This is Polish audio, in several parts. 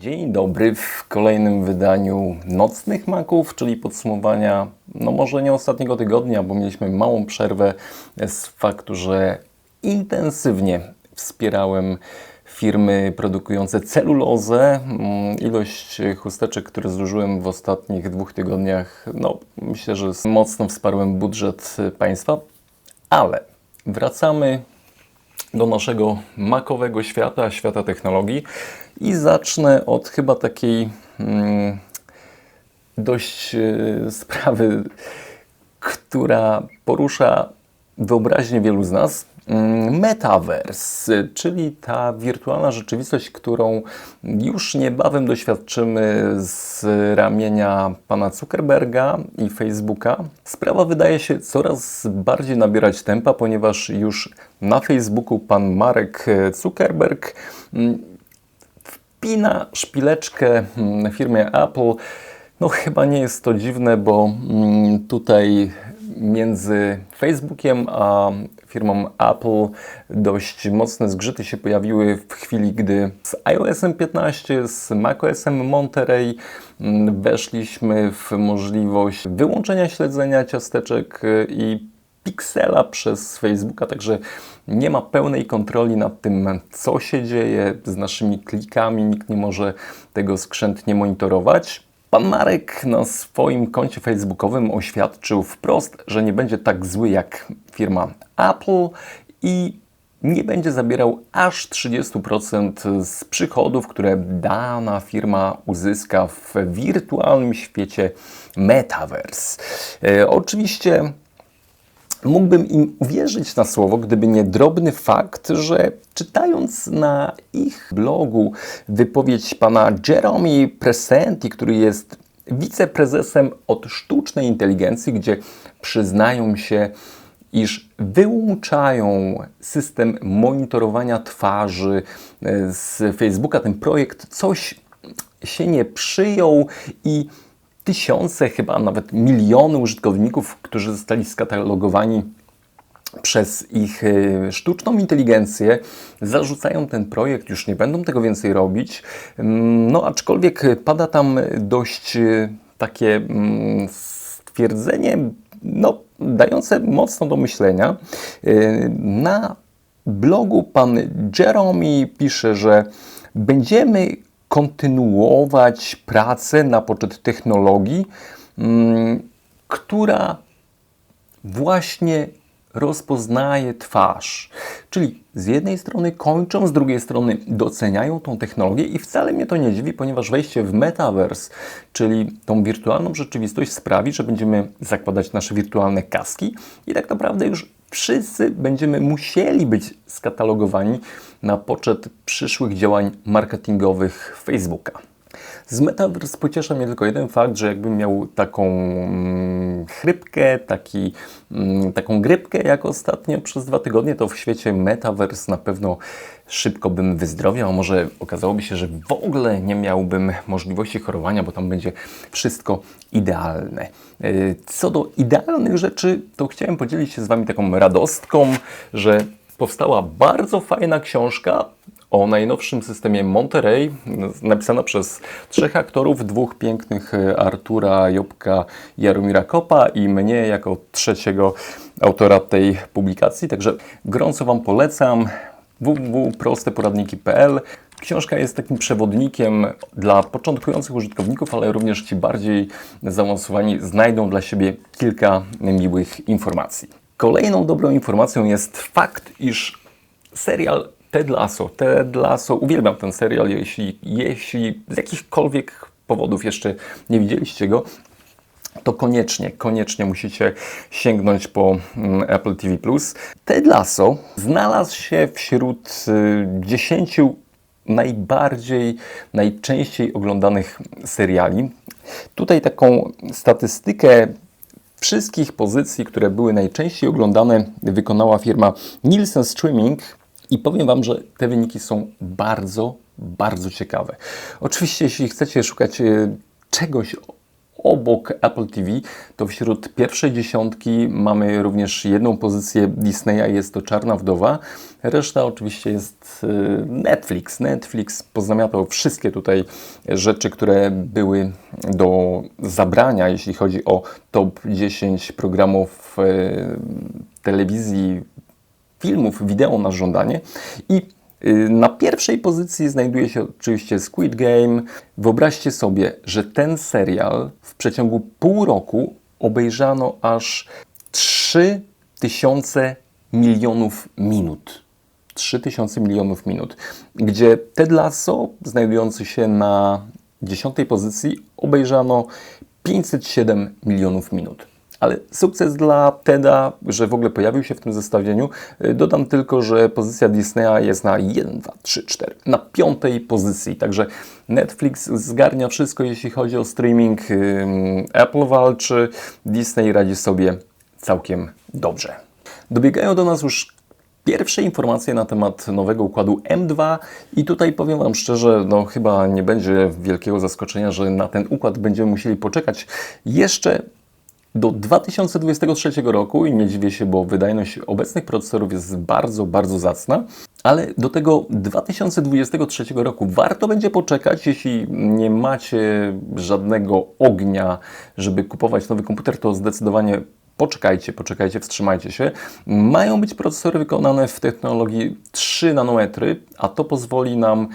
Dzień dobry w kolejnym wydaniu Nocnych Maków, czyli podsumowania, no może nie ostatniego tygodnia, bo mieliśmy małą przerwę z faktu, że intensywnie wspierałem firmy produkujące celulozę. Mm, Ilość chusteczek, które zużyłem w ostatnich dwóch tygodniach, no myślę, że mocno wsparłem budżet państwa, ale wracamy do naszego makowego świata, świata technologii i zacznę od chyba takiej mm, dość e, sprawy, która porusza wyobraźnię wielu z nas. Mm, Metaverse, czyli ta wirtualna rzeczywistość, którą już niebawem doświadczymy z ramienia pana Zuckerberga i Facebooka. Sprawa wydaje się coraz bardziej nabierać tempa, ponieważ już na Facebooku pan Marek Zuckerberg wpina szpileczkę mm, firmie Apple. No chyba nie jest to dziwne, bo mm, tutaj między Facebookiem a firmą Apple dość mocne zgrzyty się pojawiły w chwili, gdy z iOS-em 15, z macOS-em Monterey mm, weszliśmy w możliwość wyłączenia śledzenia ciasteczek i piksela przez Facebooka, także nie ma pełnej kontroli nad tym, co się dzieje z naszymi klikami, nikt nie może tego skrzętnie monitorować. Pan Marek na swoim koncie facebookowym oświadczył wprost, że nie będzie tak zły jak firma Apple i nie będzie zabierał aż 30% z przychodów, które dana firma uzyska w wirtualnym świecie Metaverse. E, oczywiście mógłbym im uwierzyć na słowo, gdyby nie drobny fakt, że czytając na ich blogu wypowiedź pana Jeremy Presenti, który jest wiceprezesem od sztucznej inteligencji, gdzie przyznają się, iż wyłączają system monitorowania twarzy e, z Facebooka. Ten projekt coś się nie przyjął i tysiące, chyba nawet miliony użytkowników, którzy zostali skatalogowani przez ich e, sztuczną inteligencję, zarzucają ten projekt, już nie będą tego więcej robić. Mm, No, aczkolwiek pada tam dość e, takie mm, stwierdzenie, no, dające mocno do myślenia. E, Na blogu pan Jeremy pisze, że będziemy kontynuować pracę na poczet technologii, mm, która właśnie rozpoznaje twarz. Czyli z jednej strony kończą, z drugiej strony doceniają tą technologię i wcale mnie to nie dziwi, ponieważ wejście w metaverse, czyli tą wirtualną rzeczywistość sprawi, że będziemy zakładać nasze wirtualne kaski i tak naprawdę już wszyscy będziemy musieli być skatalogowani na poczet przyszłych działań marketingowych Facebooka. Z Metaverse pociesza mnie tylko jeden fakt, że jakbym miał taką mm, chrypkę, taki, mm, taką grypkę jak ostatnio przez dwa tygodnie, to w świecie Metaverse na pewno szybko bym wyzdrowiał, a może okazałoby się, że w ogóle nie miałbym możliwości chorowania, bo tam będzie wszystko idealne. Yy, Co do idealnych rzeczy, to chciałem podzielić się z Wami taką radostką, że powstała bardzo fajna książka o najnowszym systemie Monterey, napisana przez trzech aktorów, dwóch pięknych e, Artura Jobka, Jaromira Kopa i mnie jako trzeciego autora tej publikacji. Także gorąco Wam polecam www.prosteporadniki.pl Książka jest takim przewodnikiem dla początkujących użytkowników, ale również ci bardziej zaawansowani znajdą dla siebie kilka miłych informacji. Kolejną dobrą informacją jest fakt, iż serial Ted Lasso, Ted Lasso, uwielbiam ten serial, jeśli, jeśli z jakichkolwiek powodów jeszcze nie widzieliście go, to koniecznie, koniecznie musicie sięgnąć po mm, Apple TV+. Ted Lasso znalazł się wśród y, 10 najbardziej, najczęściej oglądanych seriali. Tutaj taką statystykę wszystkich pozycji, które były najczęściej oglądane, wykonała firma Nielsen Streaming i powiem Wam, że te wyniki są bardzo, bardzo ciekawe. Oczywiście, jeśli chcecie szukać e, czegoś obok Apple TV, to wśród pierwszej dziesiątki mamy również jedną pozycję Disneya, jest to Czarna Wdowa. Reszta oczywiście jest y, Netflix. Netflix pozamiatał wszystkie tutaj rzeczy, które były do zabrania, jeśli chodzi o top 10 programów y, telewizji, filmów, wideo na żądanie i y, na pierwszej pozycji znajduje się oczywiście Squid Game. Wyobraźcie sobie, że ten serial w przeciągu pół roku obejrzano aż 3000 milionów minut. 3000 milionów minut, gdzie Ted Lasso, znajdujący się na dziesiątej pozycji, obejrzano 507 milionów minut. Ale sukces dla Teda, że w ogóle pojawił się w tym zestawieniu. Dodam tylko, że pozycja Disneya jest na 1, 2, 3, 4, na piątej pozycji. Także Netflix zgarnia wszystko, jeśli chodzi o streaming. Apple walczy, Disney radzi sobie całkiem dobrze. Dobiegają do nas już pierwsze informacje na temat nowego układu M2 i tutaj powiem Wam szczerze, no chyba nie będzie wielkiego zaskoczenia, że na ten układ będziemy musieli poczekać jeszcze do 2023 roku i nie dziwię się, bo wydajność obecnych procesorów jest bardzo, bardzo zacna, ale do tego 2023 roku warto będzie poczekać, jeśli nie macie żadnego ognia, żeby kupować nowy komputer, to zdecydowanie poczekajcie, poczekajcie, wstrzymajcie się. Mają być procesory wykonane w technologii 3 nanometry, a to pozwoli nam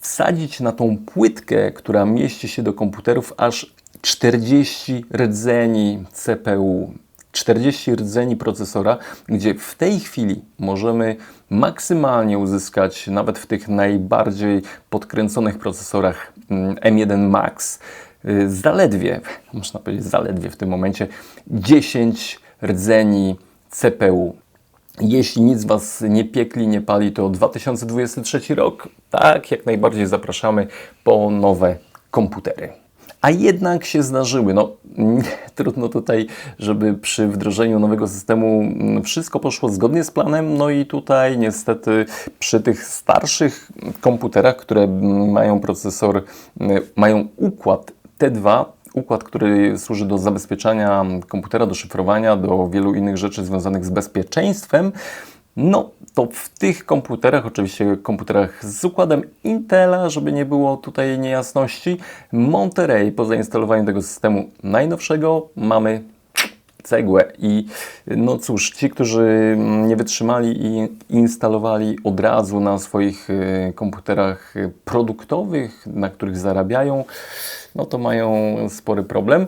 wsadzić na tą płytkę, która mieści się do komputerów, aż 40 rdzeni CPU, 40 rdzeni procesora, gdzie w tej chwili możemy maksymalnie uzyskać, nawet w tych najbardziej podkręconych procesorach M1 mm, Max, y, zaledwie, można powiedzieć zaledwie w tym momencie, 10 rdzeni CPU. Jeśli nic Was nie piekli, nie pali, to 2023 rok, tak, jak najbardziej zapraszamy po nowe komputery a jednak się zdarzyły. No, trudno tutaj, żeby przy wdrożeniu nowego systemu mm, wszystko poszło zgodnie z planem, no i tutaj niestety przy tych starszych komputerach, które mm, mają procesor, mm, mają układ T2, układ, który służy do zabezpieczania komputera, do szyfrowania, do wielu innych rzeczy związanych z bezpieczeństwem, no, to w tych komputerach, oczywiście komputerach z układem Intela, żeby nie było tutaj niejasności, Monterey po zainstalowaniu tego systemu najnowszego mamy cegłę i no cóż, ci, którzy nie wytrzymali i instalowali od razu na swoich y, komputerach produktowych, na których zarabiają, no to mają spory problem.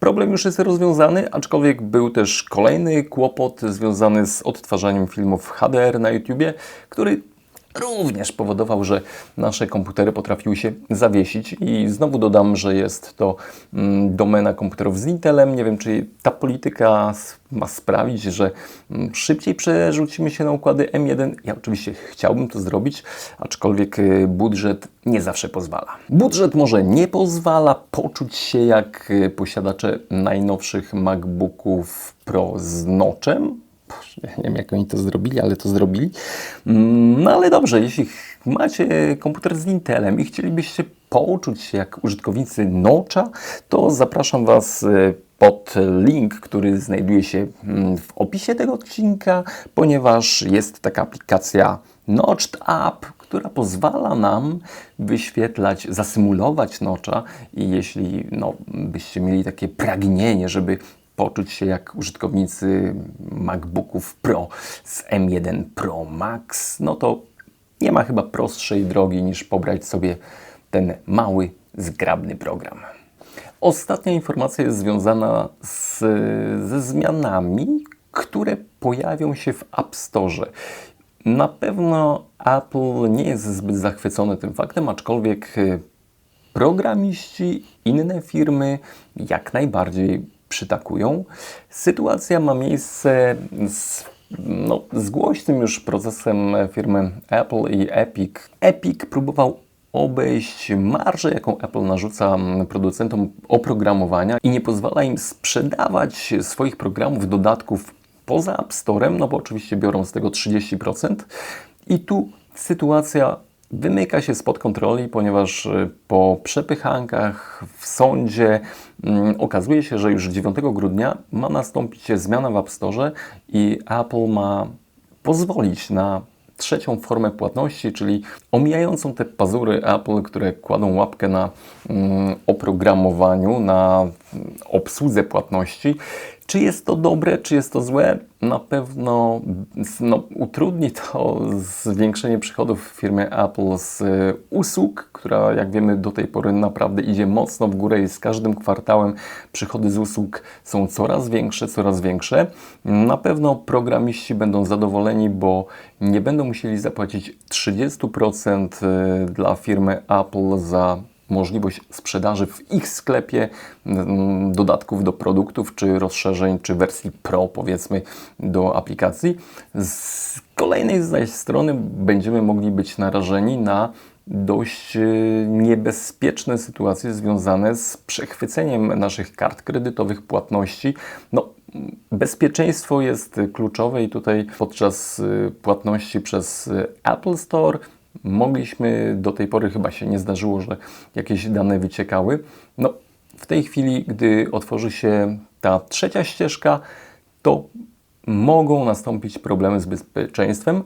Problem już jest rozwiązany, aczkolwiek był też kolejny kłopot związany z odtwarzaniem filmów HDR na YouTubie, który również powodował, że nasze komputery potrafiły się zawiesić i znowu dodam, że jest to mm, domena komputerów z Intelem. Nie wiem, czy ta polityka ma sprawić, że mm, szybciej przerzucimy się na układy M1. Ja oczywiście chciałbym to zrobić, aczkolwiek y, budżet nie zawsze pozwala. Budżet może nie pozwala poczuć się jak y, posiadacze najnowszych MacBooków Pro z noczem, nie wiem, jak oni to zrobili, ale to zrobili. Mm, no ale dobrze, jeśli macie komputer z Intelem i chcielibyście pouczyć się jak użytkownicy Notcha, to zapraszam Was e, pod link, który znajduje się mm, w opisie tego odcinka, ponieważ jest taka aplikacja Notched App, która pozwala nam wyświetlać, zasymulować Notcha i jeśli no, byście mieli takie pragnienie, żeby poczuć się jak użytkownicy MacBooków Pro z M1 Pro Max, no to nie ma chyba prostszej drogi niż pobrać sobie ten mały, zgrabny program. Ostatnia informacja jest związana z, ze zmianami, które pojawią się w App Store. Na pewno Apple nie jest zbyt zachwycony tym faktem, aczkolwiek programiści, inne firmy jak najbardziej przytakują. Sytuacja ma miejsce z, no, z głośnym już procesem firmy Apple i Epic. Epic próbował obejść marżę, jaką Apple narzuca producentom oprogramowania i nie pozwala im sprzedawać swoich programów, dodatków poza App Storem, no bo oczywiście biorą z tego 30%. I tu sytuacja wymyka się spod kontroli, ponieważ y, po przepychankach w sądzie mm, okazuje się, że już 9 grudnia ma nastąpić zmiana w App Store i Apple ma pozwolić na trzecią formę płatności, czyli omijającą te pazury Apple, które kładą łapkę na mm, oprogramowaniu, na mm, obsłudze płatności. Czy jest to dobre, czy jest to złe? Na pewno no, utrudni to zwiększenie przychodów firmy Apple z usług, która jak wiemy do tej pory naprawdę idzie mocno w górę i z każdym kwartałem przychody z usług są coraz większe, coraz większe. Na pewno programiści będą zadowoleni, bo nie będą musieli zapłacić 30% y, dla firmy Apple za możliwość sprzedaży w ich sklepie mm, dodatków do produktów, czy rozszerzeń, czy wersji Pro, powiedzmy, do aplikacji. Z kolejnej zaś strony będziemy mogli być narażeni na dość e, niebezpieczne sytuacje związane z przechwyceniem naszych kart kredytowych, płatności. No, bezpieczeństwo jest kluczowe i tutaj podczas e, płatności przez Apple Store mogliśmy, do tej pory chyba się nie zdarzyło, że jakieś dane wyciekały. No, w tej chwili, gdy otworzy się ta trzecia ścieżka, to mogą nastąpić problemy z bezpieczeństwem.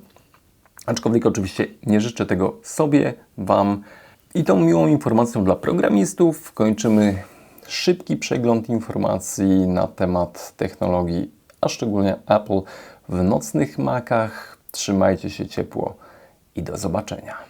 Aczkolwiek oczywiście nie życzę tego sobie, Wam. I tą miłą informacją dla programistów kończymy szybki przegląd informacji na temat technologii, a szczególnie Apple w nocnych makach. Trzymajcie się ciepło i do zobaczenia.